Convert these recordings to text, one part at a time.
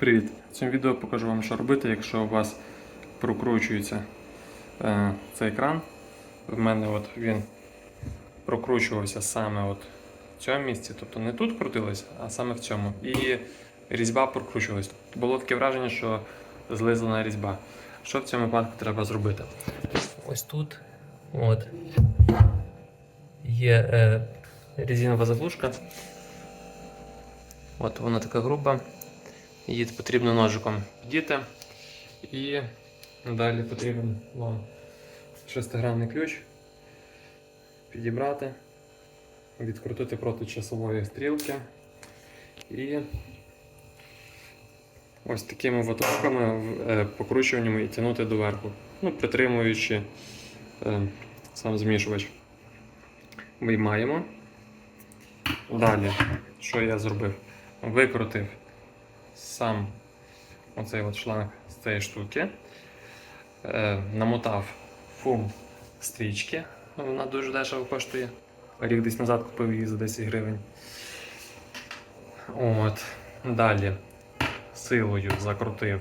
Привіт! В цьому відео покажу вам, що робити, якщо у вас прокручується е, цей кран. В мене от він прокручувався саме от в цьому місці, тобто не тут крутилося, а саме в цьому. І різьба прокручувалась. Було таке враження, що злизана різьба. Що в цьому випадку треба зробити? Ось тут от, є е, резинова заглушка. От вона така груба. Її потрібно ножиком підійти. І далі потрібен вам шестигранний ключ. Підібрати, відкрутити проти часової стрілки. І ось такими ватовками е, покручуваннями і тягнути доверху. Ну, притримуючи е, сам змішувач. Виймаємо. Далі, що я зробив? Викрутив сам оцей от шланг з цієї штуки, е, намотав фум стрічки, вона дуже дешево коштує. Рік десь назад купив її за 10 гривень. От. Далі силою закрутив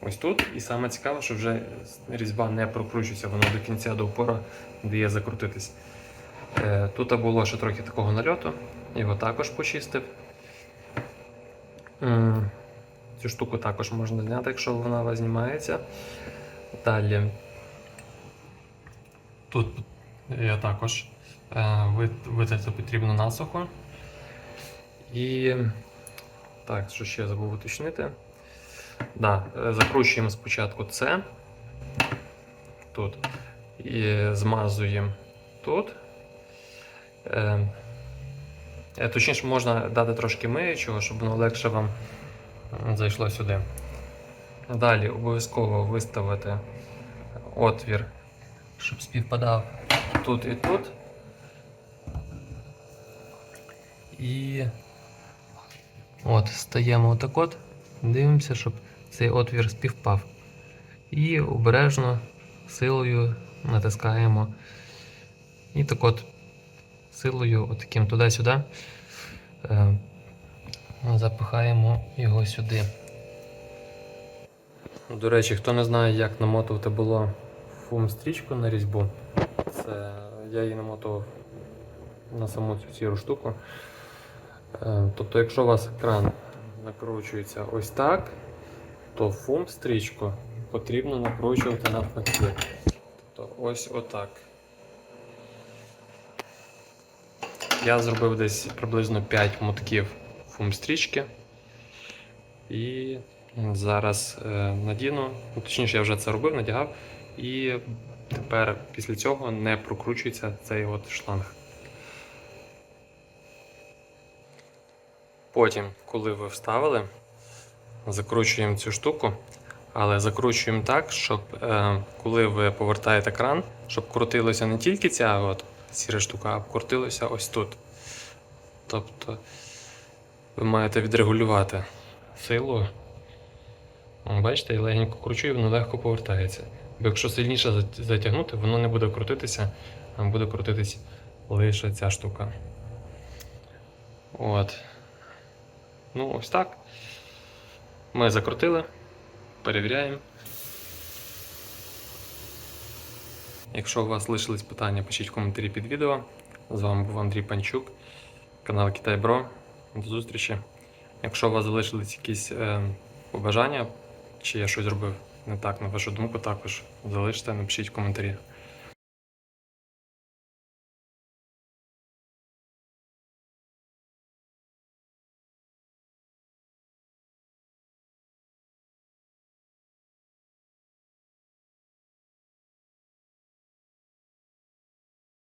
ось тут. І саме цікаве, що вже різьба не прокручується, вона до кінця до упора дає закрутитись. Е, Тут було ще трохи такого нальоту, його також почистив. М, Цю штуку також можна зняти, якщо вона знімається. Далі. Тут я також е, вит- витерти потрібно насухо. І так, що ще забув уточнити. Да, е, закручуємо спочатку це тут. І змазуємо тут. Е, Точніше, можна дати трошки миючого, щоб воно легше вам зайшло сюди. Далі обов'язково виставити отвір, щоб співпадав тут і тут. І от, стаємо отак от, дивимося, щоб цей отвір співпав. І обережно силою натискаємо. І так от силою, отаким туди-сюди, е, запихаємо його сюди. До речі, хто не знає, як намотувати було фум стрічку на різьбу, це я її намотував на саму цю сіру штуку. Е, Тобто, якщо у вас кран накручується ось так, то фум стрічку потрібно накручувати навпаки. Тобто ось отак. Я зробив десь приблизно 5 мотків фум-стрічки. І зараз е, надіну, ну, точніше, я вже це робив, надягав. І тепер після цього не прокручується цей от шланг. Потім, коли ви вставили, закручуємо цю штуку, але закручуємо так, щоб е, коли ви повертаєте кран, щоб крутилося не тільки ця от сіра штука, а крутилося ось тут. Тобто ви маєте відрегулювати силу. Бачите, я легенько кручу і воно легко повертається. Бо якщо сильніше затягнути, воно не буде крутитися, а буде крутитись лише ця штука. От. Ну, ось так. Ми закрутили, перевіряємо. Якщо у вас лишились питання, пишіть в коментарі під відео. З вами був Андрій Панчук, канал Китай Бро. До зустрічі. Якщо у вас залишились якісь е, побажання, чи я щось зробив не так, на вашу думку, також залиште, напишіть в коментарі.